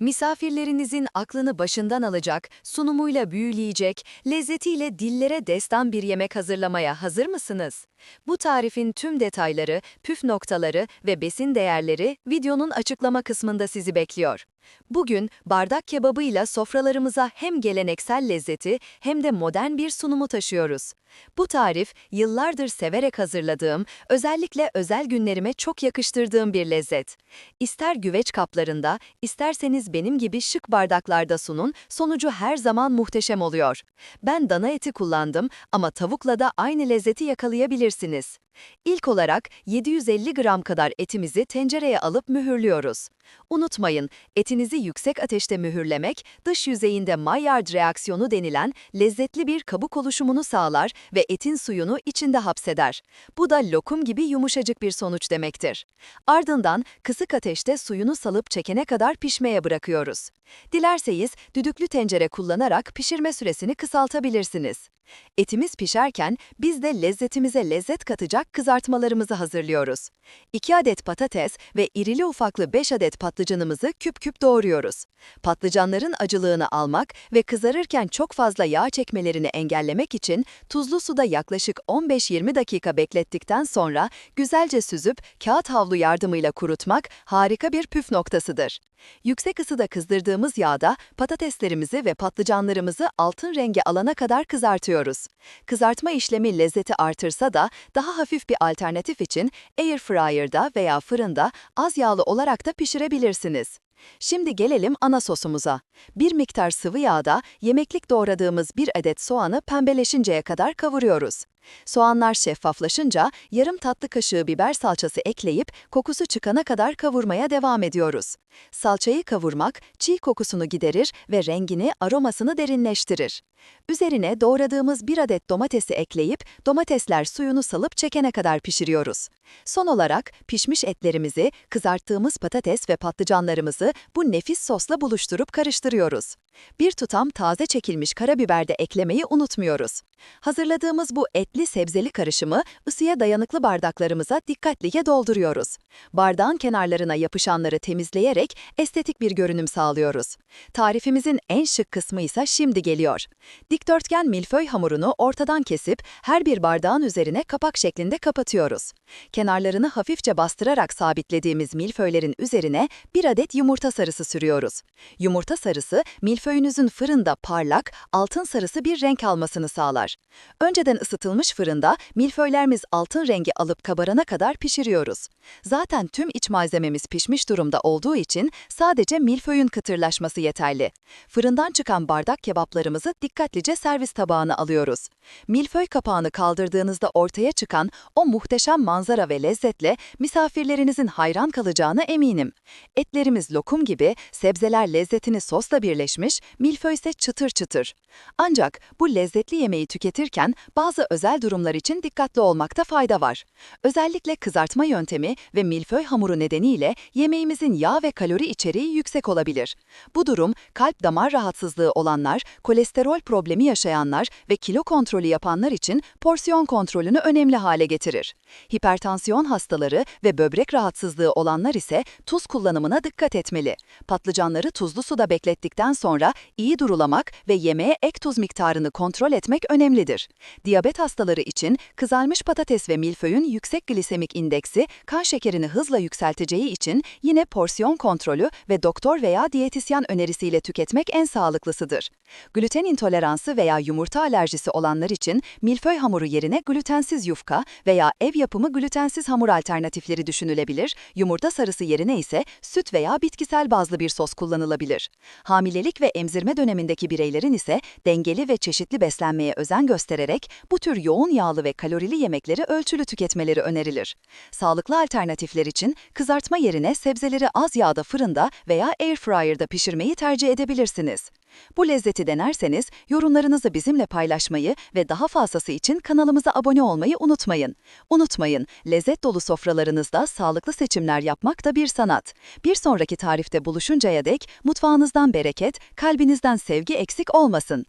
Misafirlerinizin aklını başından alacak, sunumuyla büyüleyecek, lezzetiyle dillere destan bir yemek hazırlamaya hazır mısınız? Bu tarifin tüm detayları, püf noktaları ve besin değerleri videonun açıklama kısmında sizi bekliyor. Bugün bardak kebabıyla sofralarımıza hem geleneksel lezzeti hem de modern bir sunumu taşıyoruz. Bu tarif yıllardır severek hazırladığım, özellikle özel günlerime çok yakıştırdığım bir lezzet. İster güveç kaplarında, isterseniz benim gibi şık bardaklarda sunun, sonucu her zaman muhteşem oluyor. Ben dana eti kullandım ama tavukla da aynı lezzeti yakalayabilirsiniz. İlk olarak 750 gram kadar etimizi tencereye alıp mühürlüyoruz. Unutmayın, etinizi yüksek ateşte mühürlemek, dış yüzeyinde Maillard reaksiyonu denilen lezzetli bir kabuk oluşumunu sağlar ve etin suyunu içinde hapseder. Bu da lokum gibi yumuşacık bir sonuç demektir. Ardından kısık ateşte suyunu salıp çekene kadar pişmeye bırakıyoruz. Dilerseniz düdüklü tencere kullanarak pişirme süresini kısaltabilirsiniz. Etimiz pişerken biz de lezzetimize lezzet katacak kızartmalarımızı hazırlıyoruz. 2 adet patates ve irili ufaklı 5 adet patlıcanımızı küp küp doğruyoruz. Patlıcanların acılığını almak ve kızarırken çok fazla yağ çekmelerini engellemek için tuzlu suda yaklaşık 15-20 dakika beklettikten sonra güzelce süzüp kağıt havlu yardımıyla kurutmak harika bir püf noktasıdır. Yüksek ısıda kızdırdığımız yağda patateslerimizi ve patlıcanlarımızı altın rengi alana kadar kızartıyoruz. Kızartma işlemi lezzeti artırsa da daha hafif bir alternatif için air fryer'da veya fırında az yağlı olarak da pişirebilirsiniz. Şimdi gelelim ana sosumuza. Bir miktar sıvı yağda yemeklik doğradığımız bir adet soğanı pembeleşinceye kadar kavuruyoruz. Soğanlar şeffaflaşınca yarım tatlı kaşığı biber salçası ekleyip kokusu çıkana kadar kavurmaya devam ediyoruz. Salçayı kavurmak çiğ kokusunu giderir ve rengini, aromasını derinleştirir. Üzerine doğradığımız bir adet domatesi ekleyip domatesler suyunu salıp çekene kadar pişiriyoruz. Son olarak pişmiş etlerimizi, kızarttığımız patates ve patlıcanlarımızı bu nefis sosla buluşturup karıştırıyoruz. Bir tutam taze çekilmiş karabiber de eklemeyi unutmuyoruz. Hazırladığımız bu etli sebzeli karışımı ısıya dayanıklı bardaklarımıza dikkatlice dolduruyoruz. Bardağın kenarlarına yapışanları temizleyerek estetik bir görünüm sağlıyoruz. Tarifimizin en şık kısmı ise şimdi geliyor. Dikdörtgen milföy hamurunu ortadan kesip her bir bardağın üzerine kapak şeklinde kapatıyoruz. Kenarlarını hafifçe bastırarak sabitlediğimiz milföylerin üzerine bir adet yumurta sarısı sürüyoruz. Yumurta sarısı milföyünüzün fırında parlak, altın sarısı bir renk almasını sağlar. Önceden ısıtılmış fırında milföylerimiz altın rengi alıp kabarana kadar pişiriyoruz. Zaten tüm iç malzememiz pişmiş durumda olduğu için sadece milföyün kıtırlaşması yeterli. Fırından çıkan bardak kebaplarımızı dikkatlice servis tabağına alıyoruz. Milföy kapağını kaldırdığınızda ortaya çıkan o muhteşem manzara ve lezzetle misafirlerinizin hayran kalacağına eminim. Etlerimiz lokum gibi, sebzeler lezzetini sosla birleşmiş, milföy ise çıtır çıtır. Ancak bu lezzetli yemeği tüketirken bazı özel durumlar için dikkatli olmakta fayda var. Özellikle kızartma yöntemi ve milföy hamuru nedeniyle yemeğimizin yağ ve kalori içeriği yüksek olabilir. Bu durum kalp damar rahatsızlığı olanlar, kolesterol problemi yaşayanlar ve kilo kontrolü yapanlar için porsiyon kontrolünü önemli hale getirir. Hipertansiyon hastaları ve böbrek rahatsızlığı olanlar ise tuz kullanımına dikkat etmeli. Patlıcanları tuzlu suda beklettikten sonra iyi durulamak ve yemeğe ek tuz miktarını kontrol etmek önemlidir. Diyabet hastaları için kızarmış patates ve milföyün yüksek glisemik indeksi kan şekerini hızla yükselteceği için yine porsiyon kontrolü ve doktor veya diyetisyen önerisiyle tüketmek en sağlıklısıdır. Gluten intoleransı veya yumurta alerjisi olanlar için milföy hamuru yerine glutensiz yufka veya ev yapımı glutensiz hamur alternatifleri düşünülebilir, yumurta sarısı yerine ise süt veya bitkisel bazlı bir sos kullanılabilir. Hamilelik ve emzirme dönemindeki bireylerin ise dengeli ve çeşitli beslenmeye özen göstererek bu tür yoğun yağlı ve kalorili yemekleri ölçülü tüketmeleri önerilir. Sağlıklı alternatifler için kızartma yerine sebzeleri az yağda fırında veya airfryer'da pişirmeyi tercih edebilirsiniz. Bu lezzeti denerseniz yorumlarınızı bizimle paylaşmayı ve daha fazlası için kanalımıza abone olmayı unutmayın. Unutmayın, lezzet dolu sofralarınızda sağlıklı seçimler yapmak da bir sanat. Bir sonraki tarifte buluşuncaya dek mutfağınızdan bereket, kalbinizden sevgi eksik olmasın.